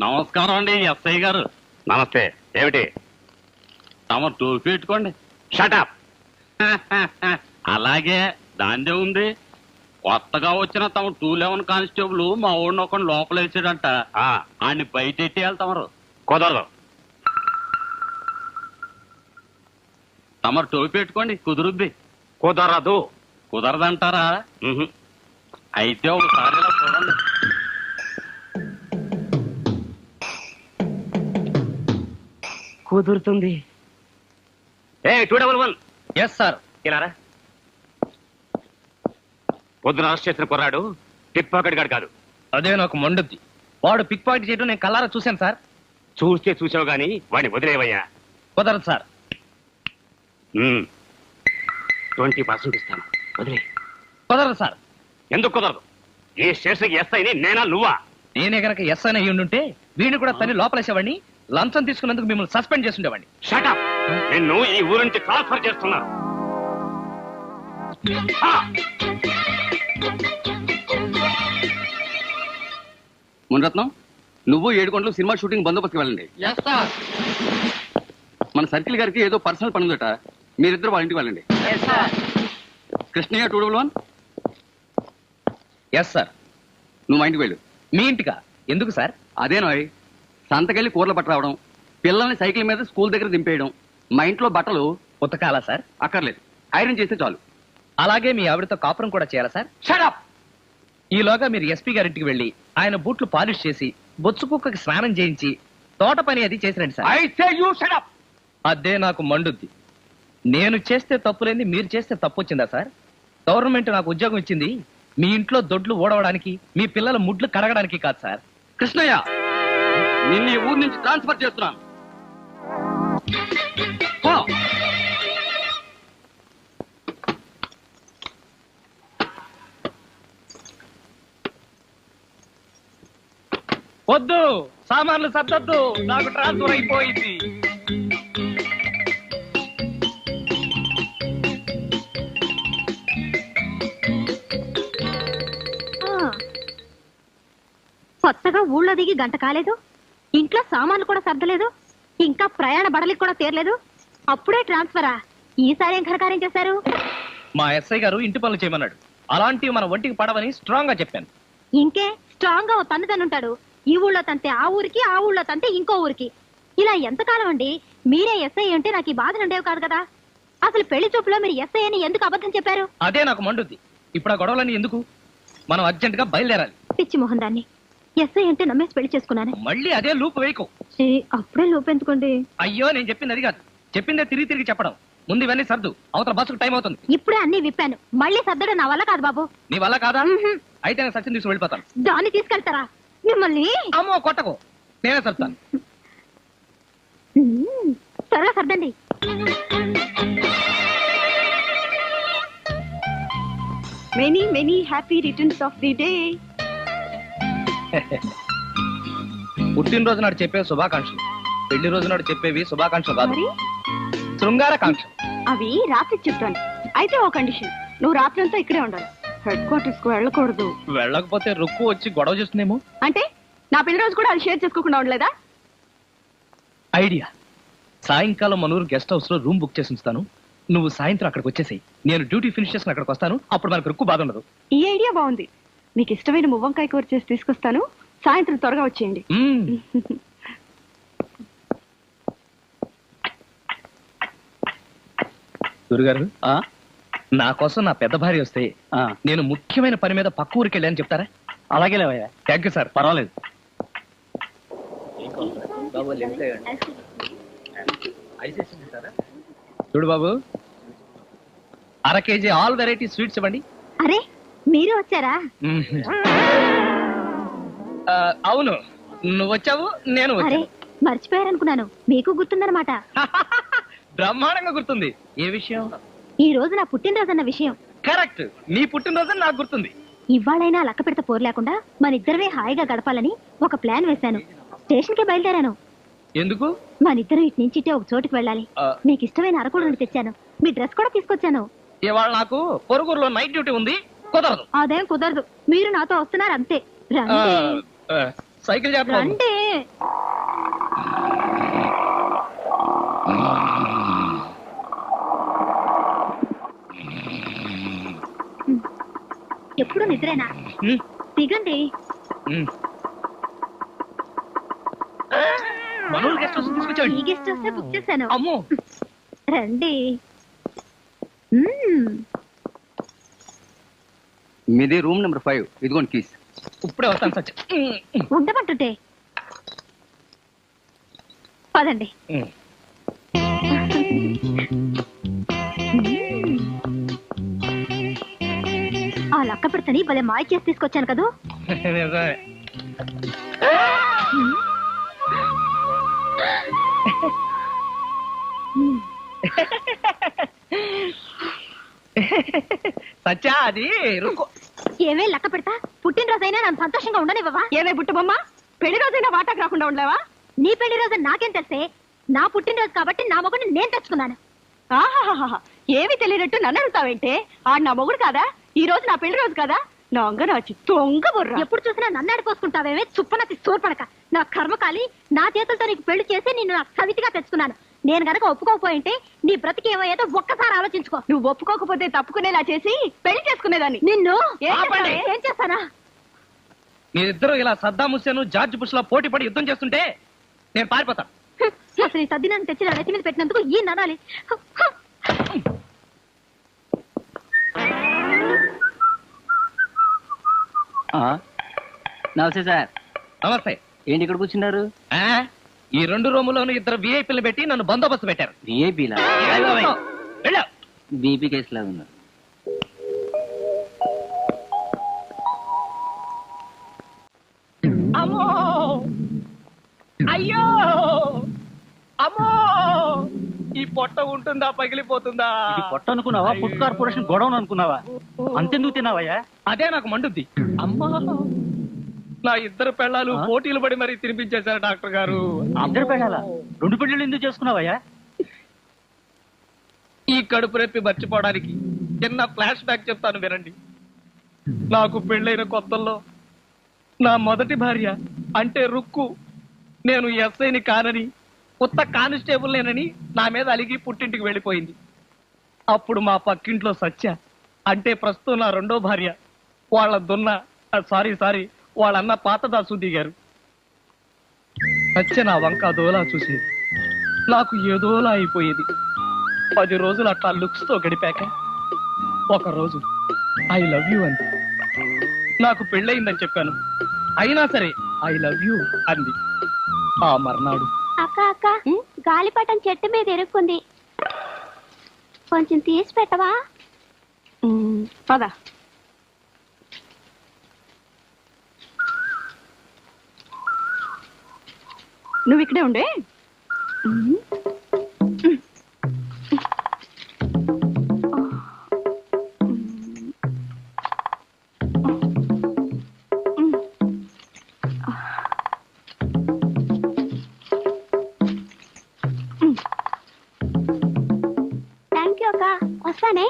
నమస్కారం అండి ఎస్ఐ గారు. నమస్తే. ఏమిటి? తమ టోపీ పెట్టుకోండి. షటప్ అలాగే దాందే ఉంది. కొత్తగా వచ్చిన తమ టూ లెవెన్ కానిస్టేబుల్ మా ఊడిని ఒక లోపల వేసాడంట. ఆడిని బయట ఎట్టేయాలి తమరు. కుదరదు. తమరు టోపీ పెట్టుకోండి కుదురుద్ది. కుదరదు. కుదరదంటారా? అయితే ఒకసారి చూడండి. కుదురుతుంది. A two double one yes sir ఇలారా? పొద్దున అరెస్ట్ చేసిన కుర్రాడు టిప్ పాకెట్ గాడు కాదు. అదే నాకు మండుద్ది. వాడు పిక్ పాయింట్ చేయడం నేను కల్లారా చూశాను సార్ చూస్తే చూసావు గాని వాడిని వదిలేవయ్యా. కుదరదు సార్ ట్వంటీ పర్సెంట్ ఇస్తాను. వదిలే. కుదరదు సార్ ఎందుకు కుదరదు? ఈ స్టేషన్కి ఎస్ఐని నేనా నువ్వా? నేనే గనక ఎస్ అని అయ్యి ఉండుంటే వీడిని కూడా తన్ని లోపలేసేవాడిని? లంచం తీసుకున్నందుకు మిమ్మల్ని సస్పెండ్ చేస్తుండేవాడిని షటప్ నిన్ను ఈ ఊరు నుంచి ట్రాన్స్ఫర్ చేస్తున్నా! మునరత్నం నువ్వు ఏడు గంటలు సినిమా షూటింగ్ బందోబస్తుకి వెళ్ళండి. మన సర్కిల్ గారికి ఏదో పర్సనల్ పని ఉందట. మీరిద్దరు వాళ్ళ ఇంటికి వెళ్ళండి. Krishnayya two double one? Yes sir నువ్వు మా ఇంటికి వెళ్ళు. మీ ఇంటికా? ఎందుకు సార్ అదేనోయ్ సంతకెళ్ళి కూరలు పట్ట రావడం పిల్లల్ని సైకిల్ మీద స్కూల్ దగ్గర దింపేయడం మా ఇంట్లో బట్టలు ఉతకాలా సార్? అక్కర్లేదు. ఐరన్ చేస్తే చాలు. అలాగే మీ ఆవిడతో కాపురం కూడా చేయాలా సార్? ఈలోగా మీరు ఎస్పీ గారింటికి వెళ్ళి ఆయన బూట్లు పాలిష్ చేసి బొచ్చు కుక్కకి స్నానం చేయించి తోట పని అది చేసిరండి సార్. ఐ సే యూ అదే నాకు మండుద్ది. నేను చేస్తే తప్పులేంది మీరు చేస్తే తప్పు వచ్చిందా సార్? గవర్నమెంట్ నాకు ఉద్యోగం ఇచ్చింది మీ ఇంట్లో దొడ్లు ఓడవడానికి మీ పిల్లల ముడ్లు కడగడానికి కాదు సార్. కృష్ణయ్య! నిన్ను ఈ ఊరు నుంచి ట్రాన్స్ఫర్ చేస్తున్నాను వద్దు. సామాన్లు సర్దద్దు. నాకు ట్రాన్స్ఫర్ అయిపోయింది. కొత్తగా ఊళ్ళో దిగి గంట కాలేదు? ఇంట్లో సామాన్లు కూడా సర్దలేదు. ఇంకా ప్రయాణ బడలికి కూడా తీరలేదు. అప్పుడే ట్రాన్స్ఫరా. ఈసారి ఏం ఘనకార్యం చేశారు? మా ఎస్ఐ గారు ఇంటి పనులు చేయమన్నాడు. అలాంటివి మన ఒంటికి పడవని స్ట్రాంగ్గా చెప్పాను. ఇంకే స్ట్రాంగ్గా ఓ తన్నుంటాడు ఈ ఊళ్ళో తంతే ఆ ఊరికి ఆ ఊళ్ళో తంతే ఇంకో ఊరికి. ఇలా ఎంతకాలం అండి? మీరే ఎస్ఐ అంటే నాకు ఈ బాధలు ఉండేవి కాదు కదా. అసలు పెళ్ళి చూపులో మీరు ఎస్ఐ అని ఎందుకు అబద్ధం చెప్పారు? అదే నాకు మండుద్ది. ఇప్పుడు ఆ గొడవలన్నీ ఎందుకు? మనం అర్జెంట్గా బయలుదేరాలి. పిచ్చి మొహం దాన్ని. ఎస్ఐ అంటే నమ్మేసి పెళ్ళి చేసుకున్నాను మళ్ళీ అదే లూప్ వేయకు. ఛీ, అప్పుడే లోపెందుకోండి అయ్యో నేను చెప్పింది అది కాదు. చెప్పిందే తిరిగి తిరిగి చెప్పడం. ముందు ఇవన్నీ సర్దు. అవతల బస్సుకు టైం అవుతుంది. ఇప్పుడే అన్ని విప్పాను. మళ్ళీ సర్దడం నా వల్ల కాదు బాబు. నీ వల్ల కాదా. అయితే నేను సచిన్ తీసుకుని వెళ్ళిపోతాను. దాన్ని తీసుకెళ్తారా? మిమ్మల్ని? అమ్మో కొట్టకు. నేనే సర్తాను మ్మ్. త్వరగా సర్దండి. Many many happy returns of the day పుట్టినరోజు నాడు చెప్పే శుభాకాంక్షలు. పెళ్ళి రోజు నాడు చెప్పేవి శుభాకాంక్షలు కాదు. మరి? శృంగారకాంక్షలు. అవి రాత్రి చెప్తాను. అయితే ఓ కండిషన్. నువ్వు రాత్రంతా ఇక్కడే ఉండాలి. హెడ్ క్వార్టర్స్కు వెళ్ళకూడదు. వెళ్ళకపోతే రుక్కు వచ్చి గొడవ చేస్తుందేమో? అంటే నా పెళ్ళి రోజు కూడా అది షేర్ చేసుకోకుండా ఉండలేదా? ఐడియా సాయంకాలం మనూరు గెస్ట్ హౌస్లో రూమ్ బుక్ చేసి ఉంచుతాను. నువ్వు సాయంత్రం అక్కడికి వచ్చేసేయి. నేను డ్యూటీ ఫినిష్ చేసుకుని అక్కడికి వస్తాను. అప్పుడు మనకు రుక్కు బాధ ఉండదు ఈ ఐడియా బాగుంది. మీకు ఇష్టమైన మువ్వంకాయ కూర చేసి తీసుకొస్తాను. సాయంత్రం త్వరగా వచ్చేయండి. గురుగారు? ఆ? నా కోసం నా పెద్ద భార్య వస్తే ఆ, నేను ముఖ్యమైన పని మీద పక్క ఊరికి వెళ్ళాను చెప్తారా? అలాగే లేవయ్యా. థ్యాంక్ యూ సార్ పర్వాలేదు. చూడు బాబు అర కేజీ ఆల్ వెరైటీ స్వీట్స్ ఇవ్వండి. అరే మీరు వచ్చారా? అవును. నువ్వు వచ్చావు నేను అరే మర్చిపోయారనుకున్నాను. మీకు గుర్తుందన్నమాట. బ్రహ్మాండంగా గుర్తుంది. ఏ విషయం? ఈ రోజు నా పుట్టినరోజు అన్న విషయం. కరెక్ట్. నీ పుట్టినరోజు నాకు గుర్తుంది. ఇవాళైనా లక్క పెడత పోరు లేకుండా మన ఇద్దరమే హాయిగా గడపాలని ఒక ప్లాన్ వేశాను. స్టేషన్కి బయలుదేరాను. ఎందుకు? మన ఇద్దరం ఇటు నుంచి ఇటే ఒక చోటుకి వెళ్ళాలి. మీకు ఇష్టమైన అరకుడుని తెచ్చాను. మీ డ్రెస్ కూడా తీసుకొచ్చాను. ఇవాళ నాకు పొరుగురులో నైట్ డ్యూటీ ఉంది. కుదరదు. అదేం కుదరదు. మీరు నాతో వస్తున్నారు అంతే. సైకిల్ రండి. ఎప్పుడు నిద్రేనా? దిగండి. గెస్ట్ ఈ హౌస్ బుక్ చేశాను. అమ్మో. రండి. మీది రూమ్ నెంబర్ ఫైవ్. ఇదిగోండి కీస్. ఇప్పుడే వస్తాను సత్య. ఉండమంటుంటే. పదండి. ఆ లక్క పెడతని భలే మాయ చేసి తీసుకొచ్చాను కదూ. సత్య అది రుకో ఏమే లక్క పెడతా? పుట్టినరోజైనా నన్ను సంతోషంగా ఉండనివ్వవా? ఏమే బుట్టబొమ్మ పెళ్ళి రోజైనా వాటాకు రాకుండా ఉండలేవా? నీ పెళ్ళి రోజు నాకేం తెలిసే? నా పుట్టినరోజు కాబట్టి నా మొగుడిని నేను తెచ్చుకున్నాను. ఆహాహాహా. ఏమి తెలియనట్టు నన్ను అడుగుతావేంటే? ఆడు నా మొగుడు కాదా? ఈ రోజు నా పెళ్ళి రోజు కదా? నా అంగనాచి తొంగ బుర్ర. ఎప్పుడు చూసినా నన్ను అడిపోసుకుంటావేమే చుప్పనతి సోర్పడక నా కర్మకాలి నా చేతులతో నీకు పెళ్ళి చేసి నిన్ను నా సవితిగా తెచ్చుకున్నాను. నేను గనక ఒప్పుకోకపోయింటే నీ బ్రతికి ఏమయ్యేదో ఒక్కసారి ఆలోచించుకో. నువ్వు ఒప్పుకోకపోతే తప్పుకునేలా చేసి పెళ్ళి చేసుకునేదాన్ని. నిన్ను? ఏం ఆపండి. ఏం చేస్తానా? మీరిద్దరూ ఇలా సద్దాం హుస్సేన్ జార్జ్ బుష్లో పోటీ పడి యుద్ధం చేస్తుంటే నేను పారిపోతాను హ్మ్. అసలు ఈ సద్ది నన్ను తెచ్చి నా నెత్తి మీద పెట్టినందుకు ఈ ననాలి. నమస్తే సార్. నమస్తే. ఏంటి ఇక్కడ కూర్చున్నారు? ఆ? ఈ రెండు రూములోను ఇద్దరు విఐపీలు పెట్టి నన్ను బందోబస్తు పెట్టారు. విఐపీలా. బీపీ కేసు లాగా ఉన్నారు అమ్మో! అయ్యో! అమ్మో! ఈ పొట్ట ఉంటుందా పగిలిపోతుందా? పొట్ట అనుకున్నావా? ఫుడ్ కార్పొరేషన్ గొడవను అనుకున్నావా? అంతెందుకు తిన్నావయ్యా? అదే నాకు మండుద్ది. అమ్మా! నా ఇద్దరు పెళ్ళాలు? పోటీలు పడి మరీ తినిపించేశారు డాక్టర్ గారు. ఇద్దరు పెళ్ళాలా? రెండు పెళ్ళిళ్ళు ఎందుకు చేసుకున్నావయ్యా? ఈ కడుపు రెప్పి మర్చిపోవడానికి చిన్న ఫ్లాష్ బ్యాక్ చెప్తాను వినండి. నాకు పెళ్ళైన కొత్తల్లో నా మొదటి భార్య అంటే రుక్కు. నేను ఎస్ఐని కానని కొత్త కానిస్టేబుల్ నేనని నా మీద అలిగి పుట్టింటికి వెళ్ళిపోయింది. అప్పుడు మా పక్కింట్లో సత్య అంటే ప్రస్తుతం నా రెండో భార్య. వాళ్ళ దున్న సారీ సారీ వాళ్ళ అన్న పాత దాసు దిగారు సత్య నా వంక దోలా చూసి నాకు ఏదోలా అయిపోయేది. పది రోజులు అట్లా లుక్స్తో గడిపాక ఒక రోజు ఐ లవ్ యూ అంది. నాకు పెళ్ళయిందని చెప్పాను. అయినా సరే ఐ లవ్ యూ అంది. ఆ మర్నాడు. అక్క అక్క గాలిపటం చెట్టు మీద ఎరుక్కుంది. కొంచెం తీసి పెట్టవా? పద. నువ్వు ఇక్కడే ఉండే? థ్యాంక్ యూ అక్క. వస్తానే?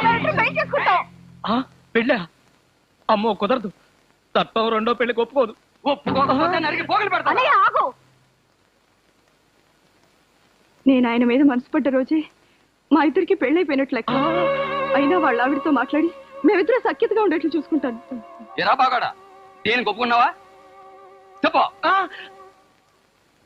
ఇద్దరం పెళ్ళి చేసుకుంటాం. ఆ, పెళ్ళా? అమ్మో కుదరదు. తప్పం రెండో పెళ్ళికి ఒప్పుకోదు. నేను ఆయన మీద మనసు పడ్డ రోజే మా ఇద్దరికి పెళ్ళైపోయినట్లు లెక్క. అయినా వాళ్ళ ఆవిడతో మాట్లాడి మేమిద్దరం సఖ్యతగా ఉండేట్లు చూసుకుంటాను. ఎరా బాగాడా? దేనికి ఒప్పుకున్నావా చెప్పు.